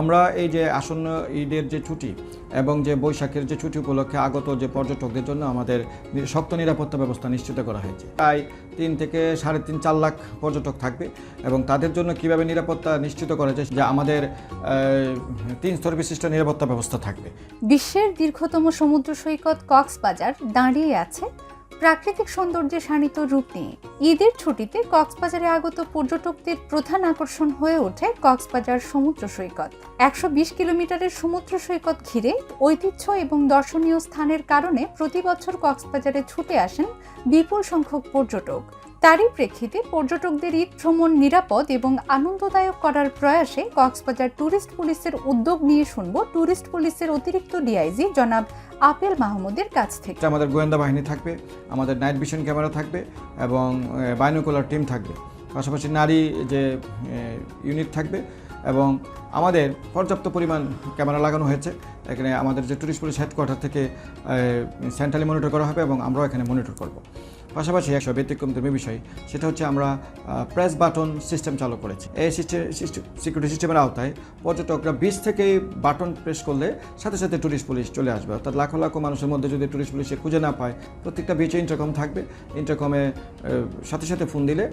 আমরা এই যে আসন্ন ঈদের যে ছুটি এবং যে বৈশাখের যে ছুটি উপলক্ষে আগত যে পর্যটকদের জন্য আমাদের শক্ত নিরাপত্তা ব্যবস্থা নিশ্চিত করা হয়েছে। প্রায় তিন থেকে সাড়ে তিন চার লাখ পর্যটক থাকবে এবং তাদের জন্য কীভাবে নিরাপত্তা নিশ্চিত করা যায় যে আমাদের তিন স্তর বিশিষ্ট নিরাপত্তা ব্যবস্থা থাকবে। বিশ্বের দীর্ঘতম সমুদ্র সৈকত কক্সবাজার দাঁড়িয়ে আছে। প্রাকৃতিক সৌন্দর্যে শানিত রূপ নিয়ে। ঈদের ছুটিতে কক্সবাজারে আগত পর্যটকদের প্রধান আকর্ষণ হয়ে ওঠে কক্সবাজার সমুদ্র সৈকত। একশো বিশ কিলোমিটারের সমুদ্র সৈকত ঘিরে ঐতিহ্য এবং দর্শনীয় স্থানের কারণে প্রতি বছর কক্সবাজারে ছুটে আসেন বিপুল সংখ্যক পর্যটক। তারই প্রেক্ষিতে পর্যটকদের ঈদ ভ্রমণ নিরাপদ এবং আনন্দদায়ক করার প্রয়াসে কক্সবাজার ট্যুরিস্ট পুলিশের উদ্যোগ নিয়ে শুনব ট্যুরিস্ট পুলিশের অতিরিক্ত ডিআইজি জনাব আপেল মাহমুদের কাছ থেকে। আমাদের গোয়েন্দা বাহিনী থাকবে, আমাদের নাইট ভিশন ক্যামেরা থাকবে এবং বাইনোকুলার টিম থাকবে। পাশাপাশি নারী যে ইউনিট থাকবে এবং আমাদের পর্যাপ্ত পরিমাণ ক্যামেরা লাগানো হয়েছে। এখানে আমাদের যে টুরিস্ট পুলিশ হেডকোয়ার্টার থেকে সেন্ট্রালি মনিটর করা হবে এবং আমরাও এখানে মনিটর করব। পাশাপাশি একশো ব্যতিক্রমধর্মী বিষয়, সেটা হচ্ছে আমরা প্রেস বাটন সিস্টেম চালু করেছি। এই সিস্টেম সিকিউরিটি সিস্টেমের আওতায় পর্যটকরা বিচ থেকে বাটন প্রেস করলে সাথে সাথে টুরিস্ট পুলিশ চলে আসবে। অর্থাৎ লাখো লাখো মানুষের মধ্যে যদি টুরিস্ট পুলিশে খুঁজে না পায়, প্রত্যেকটা বিচে ইন্টারকম থাকবে। ইন্টারকমে সাথে সাথে ফোন দিলে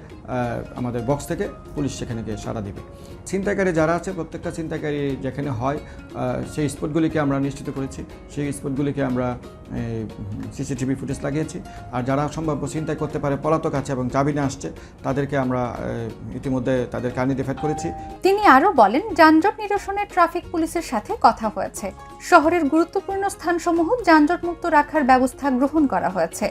আমাদের বক্স থেকে পুলিশ সেখানে গিয়ে সাড়া দিবে। ছিনতাইকারী যারা আছে, প্রত্যেকটা ছিনতাইকারী যেখানে হয় সেই স্পটগুলিকে আমরা নিশ্চিত করেছি। সেই স্পটগুলিকে আমরা সিসিটিভি ফুটেজ লাগিয়েছি। আর যারা সম্ভাব্য ছিনতাই করতে পারে, পলাতক আছে এবং জামিনে আসছে, তাদেরকে আমরা ইতিমধ্যে তাদেরকে আইডেন্টিফাই করেছি। তিনি আরও বলেন, যানজট নিরসনে ট্রাফিক পুলিশের সাথে কথা হয়েছে। শহরের গুরুত্বপূর্ণ স্থানসমূহ যানজটমুক্ত রাখার ব্যবস্থা গ্রহণ করা হয়েছে।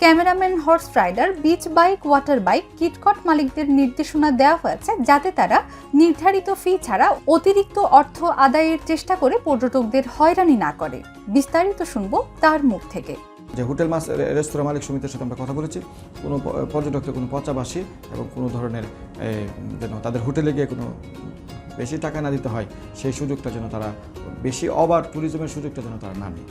Cameraman horse rider, beach bike, water bike, kitkat মালিকদের নির্দেশনা দেওয়া হয়েছে যাতে তারা নির্ধারিত ফি ছাড়া অতিরিক্ত অর্থ আদায়ের চেষ্টা করে পর্যটকদের হয়রানি না করে। বিস্তারিত শুনব তার মুখ থেকে। যে হোটেল মাস রেস্তোরাঁ মালিক সমিতির সাথে আমরা কথা বলেছি, কোনো পর্যটককে কোনো পচাবাসী এবং কোনো ধরনের যেন তাদের হোটেলে গিয়ে কোনো বেশি টাকা না দিতে হয়, সেই সুযোগটা যেন তারা বেশি অবার ট্যুরিজমের সুযোগটা যেন তারা না নেয়।